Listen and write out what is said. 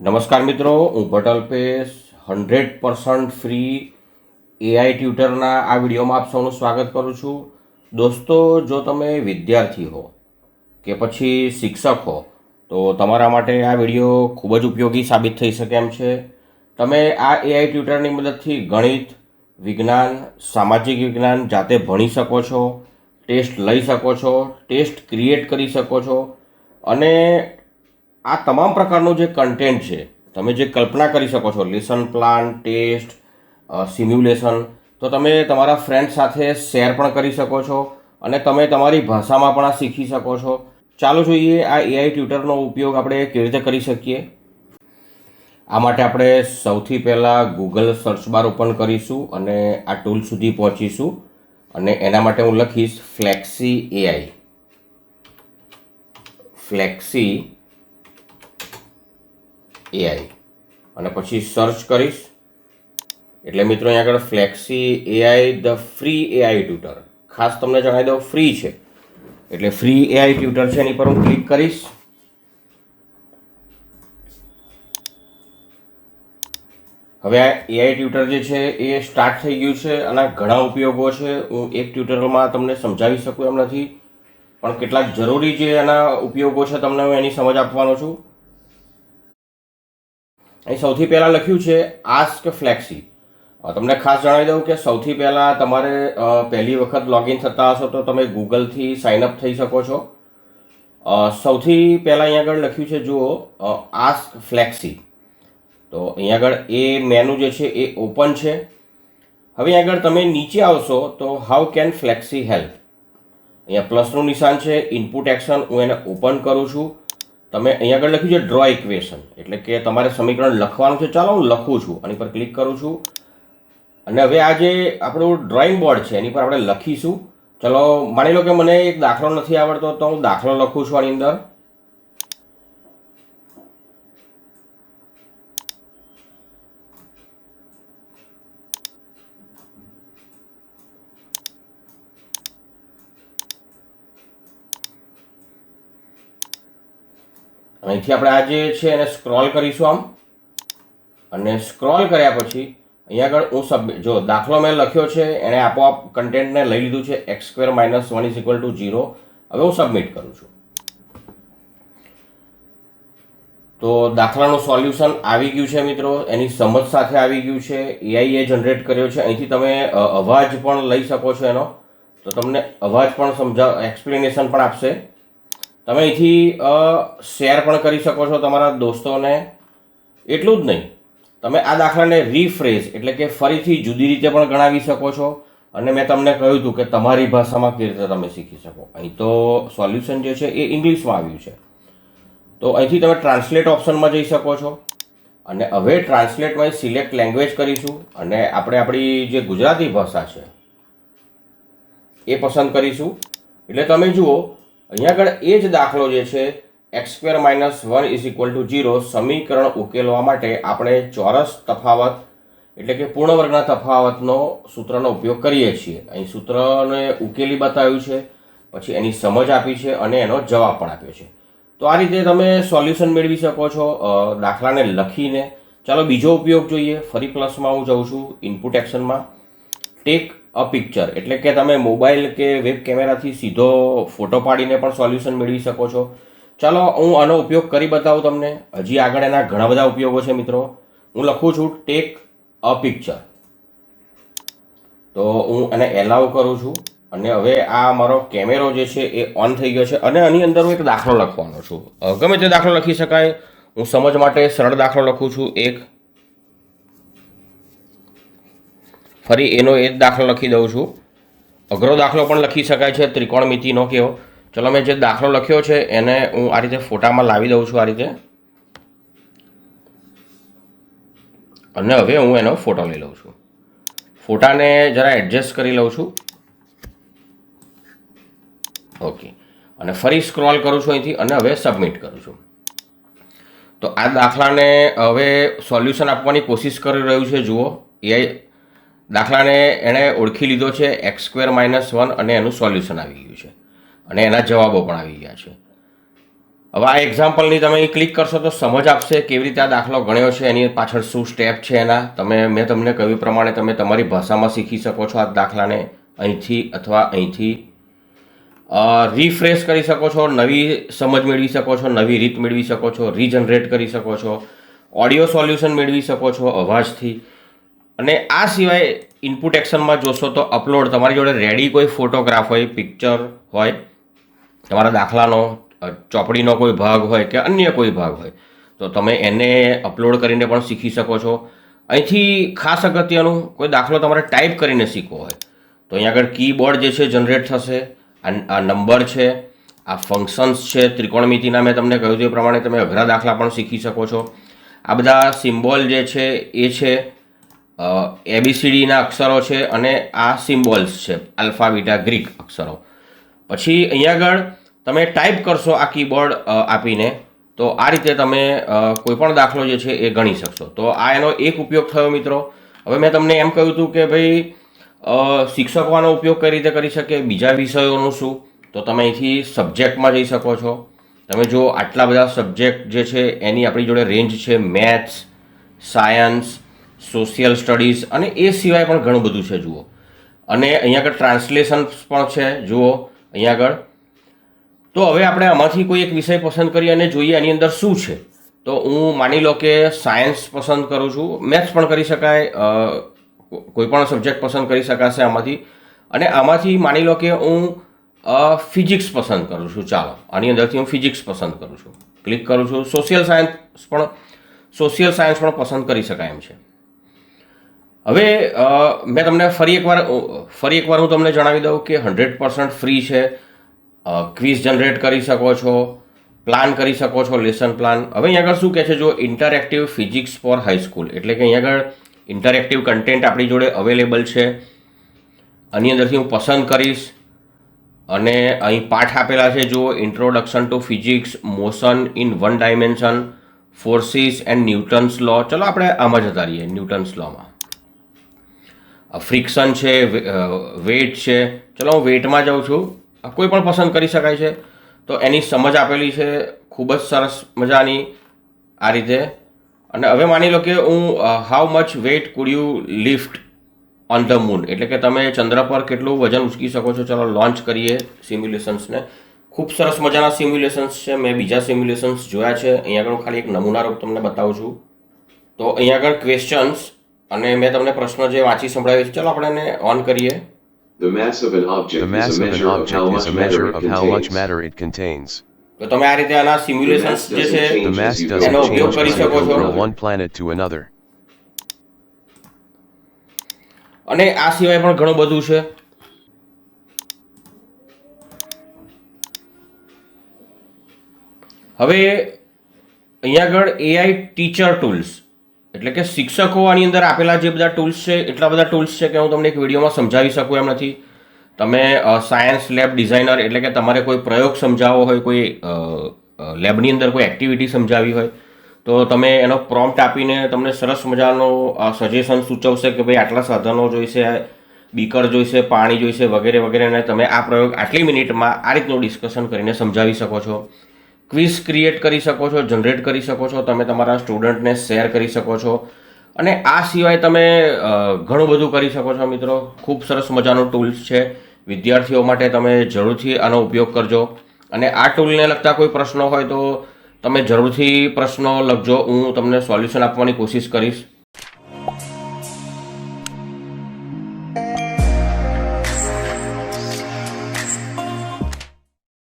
નમસ્કાર મિત્રો, હું ભટલ પેશ, હંડ્રેડ પર્સન્ટ ફ્રી એઆઈ ટ્યુટરના આ વિડીયોમાં આપ સૌનું સ્વાગત કરું છું. દોસ્તો, જો તમે વિદ્યાર્થી હો કે પછી શિક્ષક હો, તો તમારા માટે આ વીડિયો ખૂબ જ ઉપયોગી સાબિત થઈ શકે એમ છે. તમે આ એઆઈ ટ્યુટરની મદદથી ગણિત, વિજ્ઞાન, સામાજિક વિજ્ઞાન જાતે ભણી શકો છો, ટેસ્ટ લઈ શકો છો, ટેસ્ટ ક્રિએટ કરી શકો છો અને આ તમામ પ્રકારનું જે કન્ટેન્ટ છે, તમે જે કલ્પના કરી શકો છો લેસન પ્લાન ટેસ્ટ સિમ્યુલેશન તો તમે તમારા ફ્રેન્ડ સાથે શેર પણ કરી શકો છો અને તમે તમારી ભાષામાં પણ આ શીખી શકો છો. ચાલો જોઈએ આ એઆઈ ટ્યુટરનો ઉપયોગ આપણે કેવી રીતે કરી શકીએ. આ માટે આપણે સૌથી પહેલાં ગૂગલ સર્ચ બાર ઓપન કરીશું અને આ ટૂલ સુધી પહોંચીશું અને એના માટે હું લખીશ ફ્લેક્સી એઆઈ ફ્લેક્સી એઆઈ અને પછી સર્ચ કરીશ. એટલે મિત્રો અહીંયા આગળ Flexi AI the free AI tutor ખાસ તમને જણાવી દઉં ફ્રી છે. એટલે ફ્રી એઆઈ ટ્યુટર છે એની પર હું ક્લિક કરીશ. હવે આ એઆઈ ટ્યુટર જે છે એ સ્ટાર્ટ થઈ ગયું છે અને ઘણા ઉપયોગો છે. હું એક ટ્યુટરમાં તમને સમજાવી શકું એમ નથી. પણ કેટલાક જરૂરી જે એના ઉપયોગો છે તમને હું એની સમજ આપવાનો છું. અહીં સૌથી પહેલાં લખ્યું છે આસ્ક ફ્લેક્સી તમને ખાસ જણાવી દઉં કે સૌથી પહેલાં તમારે પહેલી વખત લોગિન થતા હશો તો તમે ગૂગલથી સાઇન અપ થઈ શકો છો. સૌથી પહેલાં અહીંયા આગળ લખ્યું છે, જુઓ આસ્ક ફ્લેક્સી તો અહીંયા આગળ એ મેનુ જે છે એ ઓપન છે. હવે આગળ તમે નીચે આવશો તો હાઉ કેન ફ્લેક્સી હેલ્પ અહીંયા પ્લસનું નિશાન છે ઇનપુટ એક્શન હું એને ઓપન કરું છું. તમે અહીંયા આગળ લખ્યું છે ડ્રો ઇક્વેશન એટલે કે તમારે સમીકરણ લખવાનું છે. ચાલો હું લખું છું. આની પર ક્લિક કરું છું. અને હવે આ જે આપણું ડ્રોઈંગ બોર્ડ છે, એની પર આપણે લખીશું. ચલો, માની લો કે મને એક દાખલો નથી આવડતો, તો હું દાખલો લખું છું આની અંદર. અહીંથી આપણે આ જે છે એને સ્ક્રોલ કરીશું આમ. અને સ્ક્રોલ કર્યા પછી અહીંયા આગળ હું સબ જો દાખલો મેં લખ્યો છે, એણે આપોઆપ કન્ટેન્ટને લઈ લીધું છે X square minus one is equal to zero હવે હું સબમિટ કરું છું. તો દાખલાનું સોલ્યુશન આવી ગયું છે મિત્રો. એની સમજ સાથે આવી ગયું છે. એઆઈ એ જનરેટ કર્યો છે. અહીંથી તમે અવાજ પણ લઈ શકો છો એનો. તો તમને અવાજ પણ સમજા એક્સપ્લેનેશન પણ આપશે. તમે અહીંથી શેર પણ કરી શકો છો તમારા દોસ્તોને. એટલું જ નહીં. તમે આ દાખલાને રીફ્રેઝ એટલે કે ફરીથી જુદી રીતે પણ ગણાવી શકો છો. અને મેં તમને કહ્યું હતું કે તમારી ભાષામાં કેવી રીતે તમે શીખી શકો. અહીં તો સોલ્યુશન જે છે એ ઇંગ્લિશમાં આવ્યું છે. તો અહીંથી તમે ટ્રાન્સલેટ ઓપ્શનમાં જઈ શકો છો. અને હવે ટ્રાન્સલેટમાં સિલેક્ટ લેંગ્વેજ કરીશું. અને આપણે આપણી જે ગુજરાતી ભાષા છે, એ પસંદ કરીશું. એટલે તમે જુઓ અહીંયા આગળ એ જ દાખલો જે છે X square minus one is equal to zero સમીકરણ ઉકેલવા માટે આપણે ચોરસ તફાવત, એટલે કે પૂર્ણ વર્ગના તફાવતનો સૂત્રનો ઉપયોગ કરીએ છીએ. અહીં સૂત્રને ઉકેલી બતાવ્યું છે, પછી એની સમજ આપી છે અને એનો જવાબ પણ આપ્યો છે. તો આ રીતે તમે સોલ્યુશન મેળવી શકો છો દાખલાને લખીને. ચાલો બીજો ઉપયોગ જોઈએ, ફરી પ્લસમાં હું જઉં છું ઇનપુટ એક્શનમાં ટેક અ પિક્ચર એટલે કે તમે મોબાઈલ કે વેબ કેમેરાથી સીધો ફોટો પાડીને પણ સોલ્યુશન મેળવી શકો છો. ચાલો, હું આનો ઉપયોગ કરી બતાવું તમને. હજી આગળ એના ઘણા બધા ઉપયોગો છે મિત્રો. હું લખું છું ટેક અ પિક્ચર તો હું એને એલાવ કરું છું. અને હવે આ મારો કેમેરો જે છે એ ઓન થઈ ગયો છે. અને આની અંદર હું એક દાખલો લખવાનો છું. ગમે તે દાખલો લખી શકાય. હું સમજ માટે સરળ દાખલો લખું છું. એક ફરી એનો એ જ દાખલો લખી દઉં છું. અઘરો દાખલો પણ લખી શકાય છે ત્રિકોણમિતિનો કેવો. ચલો મેં જે દાખલો લખ્યો છે, એને હું આ રીતે ફોટામાં લાવી દઉં છું આ રીતે. અને હવે હું એનો ફોટો લઈ લઉં છું. ફોટાને જરા એડજસ્ટ કરી લઉં છું. ઓકે અને ફરી સ્ક્રોલ કરું છું અહીંથી અને હવે સબમિટ કરું છું. તો આ દાખલાને હવે સોલ્યુશન આપવાની કોશિશ કરી રહ્યું છે, જુઓ. એઆઈ દાખલાને એણે ઓળખી લીધો છે એક્સ સ્ક્વેર માઇનસ વન અને એનું સોલ્યુશન આવી ગયું છે. અને એના જવાબો પણ આવી ગયા છે. હવે આ એક્ઝામ્પલની તમે અહીં ક્લિક કરશો તો સમજ આપશે કેવી રીતે આ દાખલો ગણ્યો છે, એની પાછળ શું સ્ટેપ છે એના. તમે, મેં તમને કહ્યું પ્રમાણે તમે તમારી ભાષામાં શીખી શકો છો આ દાખલાને અહીંથી અથવા અહીંથી. રિફ્રેશ કરી શકો છો, નવી સમજ મેળવી શકો છો, નવી રીત મેળવી શકો છો રીજનરેટ કરી શકો છો ઓડિયો સોલ્યુશન મેળવી શકો છો અવાજથી. અને આ સિવાય ઇનપુટ એક્શનમાં જોશો તો અપલોડ તમારી જોડે રેડી કોઈ ફોટોગ્રાફ હોય પિક્ચર હોય, તમારા દાખલાનો ચોપડીનો કોઈ ભાગ હોય કે અન્ય કોઈ ભાગ હોય, તો તમે એને અપલોડ કરીને પણ શીખી શકો છો. અહીંથી ખાસ અગત્યનું કોઈ દાખલો તમારે ટાઈપ કરીને શીખવો હોય. તો અહીંયા આગળ કીબોર્ડ જે છે જનરેટ થશે, આ નંબર છે, આ ફંક્શન્સ છે, ત્રિકોણમિતિના મેં તમને કહ્યું તે પ્રમાણે તમે અઘરા દાખલા પણ શીખી શકો છો. આ બધા સિમ્બોલ જે છે એ છે એબીસીડીના અક્ષરો છે અને આ સિમ્બોલ્સ છે આલ્ફા બીટા ગ્રીક અક્ષરો. પછી અહીંયા આગળ તમે ટાઈપ કરશો આ કીબોર્ડ આપીને, તો આ રીતે તમે કોઈપણ દાખલો જે છે એ ગણી શકશો. તો આ એનો એક ઉપયોગ થયો મિત્રો. હવે મેં તમને એમ કહ્યું હતું કે ભાઈ શિક્ષકોનો ઉપયોગ કઈ રીતે કરી શકે બીજા વિષયોનું શું? તો તમે અહીંથી સબ્જેક્ટમાં જઈ શકો છો. તમે જો આટલા બધા સબ્જેક્ટ જે છે એની આપણી જોડે રેન્જ છે મેથ્સ સાયન્સ સોશિયલ સ્ટડીઝ અને એ સિવાય પણ ઘણું બધું છે, જુઓ. અને અહીંયા આગળ ટ્રાન્સલેશન પણ છે, જુઓ, અહીંયા આગળ. તો હવે આપણે આમાંથી કોઈ એક વિષય પસંદ કરીએ અને જોઈએ આની અંદર શું છે. તો હું માની લો કે સાયન્સ પસંદ કરું છું, મેથ્સ પણ કરી શકાય કોઈ પણ સબ્જેક્ટ પસંદ કરી શકાશે આમાંથી. અને આમાંથી માની લો કે હું ફિઝિક્સ પસંદ કરું છું, ચાલો. આની અંદરથી હું ફિઝિક્સ પસંદ કરું છું. ક્લિક કરું છું. સોશિયલ સાયન્સ પણ, સોશિયલ સાયન્સ પણ પસંદ કરી શકાય એમ છે. હવે મેં તમને ફરી એકવાર ફરી એકવાર હું તમને જણાવી દઉં કે હંડ્રેડ પર્સન્ટ ફ્રી છે. ક્વિઝ જનરેટ કરી શકો છો, પ્લાન કરી શકો છો, લેસન પ્લાન. હવે અહીંયા આગળ શું કહે છે? જો ઇન્ટરેક્ટિવ ફિઝિક્સ ફોર હાઈસ્કૂલ એટલે કે અહીંયા આગળ ઇન્ટરેક્ટિવ કન્ટેન્ટ આપણી જોડે અવેલેબલ છે. આની અંદરથી હું પસંદ કરીશ. અને અહીં પાઠ આપેલા છે, જુઓ introduction to physics motion in one dimension forces and Newton's law ચલો આપણે આમાં જતા રહીએ ન્યૂટન્સ લોમાં ફ્રિક્શન છે વેટ છે. ચલો, હું વેટમાં જાઉં છું. કોઈ પણ પસંદ કરી શકાય છે. તો એની સમજ આપેલી છે. ખૂબ જ સરસ મજાની આ રીતે. અને હવે માની લો કે હું how much weight could you lift on the moon એટલે કે તમે ચંદ્ર પર કેટલું વજન ઉચકી શકો છો. ચલો લોન્ચ કરીએ સિમ્યુલેશન્સને ખૂબ સરસ મજાના સિમ્યુલેશન્સ છે. મેં બીજા સિમ્યુલેશન્સ જોયા છે. અહીંયા આગળ ખાલી એક નમૂનારૂપ તમને બતાવું છું. તો અહીંયા આગળ ક્વેશ્ચન્સ અને મેં તમને પ્રશ્ન જે વાંચી સંભળાવ્યો છે ચલો આપણે એને ઓન કરીએ The mass of an object The mass is a of an object is a measure of how much matter it contains. તો તમે આ રીતે આના સિમ્યુલેશન્સ જે છે એનો ઉપયોગ change કરી as you શકો છો. from one planet to another. અને આ સિવાય પણ ઘણું બધું છે હવે અહીંયા આગળ એઆઈ ટીચર ટૂલ્સ એટલે કે શિક્ષકો આની અંદર આપેલા જે બધા ટૂલ્સ છે, એટલા બધા ટૂલ્સ છે કે હું તમને એક વિડીયોમાં સમજાવી શકું એમ નથી. તમે સાયન્સ લેબ ડિઝાઇનર એટલે કે તમારે કોઈ પ્રયોગ સમજાવવો હોય, કોઈ લેબની અંદર કોઈ એક્ટિવિટી સમજાવી હોય, તો તમે એનો પ્રોમ્પ્ટ આપીને તમને સરસ મજાનો સજેશન સૂચવશે કે ભાઈ આટલા સાધનો જોઈશે, બીકર જોઈશે, પાણી જોઈશે વગેરે વગેરે, અને તમે આ પ્રયોગ આટલી મિનિટમાં આ રીતનું ડિસ્કશન કરીને સમજાવી શકો છો. ક્વિઝ ક્રિએટ કરી શકો છો, જનરેટ કરી શકો છો, તમે તમારા સ્ટુડન્ટને શેર કરી શકો છો. અને આ સિવાય તમે ઘણું બધું કરી શકો છો મિત્રો. ખૂબ સરસ મજાનું ટૂલ્સ છે. વિદ્યાર્થીઓ માટે તમે જરૂરથી આનો ઉપયોગ કરજો. અને આ ટૂલને લગતા કોઈ પ્રશ્નો હોય તો તમે જરૂરથી પ્રશ્નો લખજો. હું તમને સોલ્યુશન આપવાની કોશિશ કરીશ.